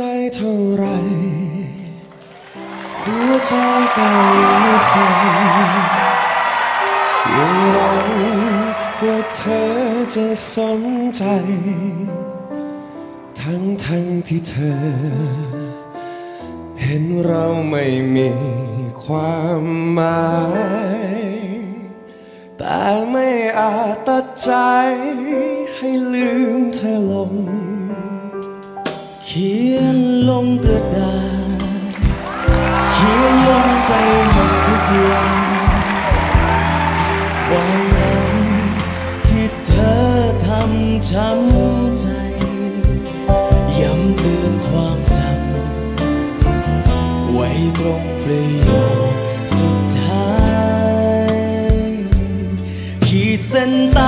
ใจเท่าไร หัวใจก็ยังไม่ฟังยังหวังว่าเธอจะสนใจ ทั้งทั้งที่เธอ เห็นเราไม่มีความหมาย แต่ไม่อาจตัดใจให้ลืมเธอลง เขียนลงกระดาษ เขียนลงไปหมดทุกอย่างความนั้นที่เธอทำช้ำใจ ย้ำเตือนความจำไว้ตรงประโยคสุดท้าย ขีดเส้นใต้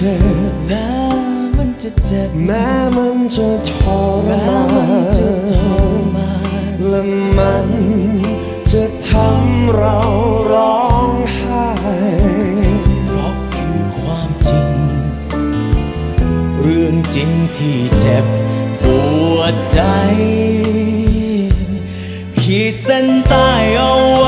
เจ็บแม้มันจะเจ็บแม้มันจะทรมารนมานและมันจะทำเราร้องไห้เพราะคือความจริง เรื่องจริงที่เจ็บปวดใจ ขีดเส้นใต้เอาไว้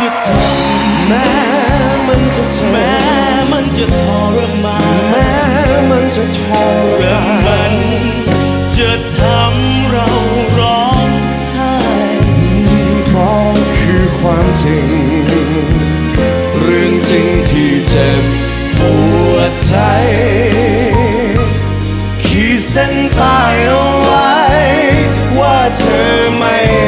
จะเจ็บแม้มันจะเจ็แม้มันจะทรมานแม้มันจะทรมามันจะทำเราร้องไห้เพราะคือความจริง เรื่องจริงที่เจ็บปวดใจขีดเส้นใต้เอาไว้ว่าเธอไม่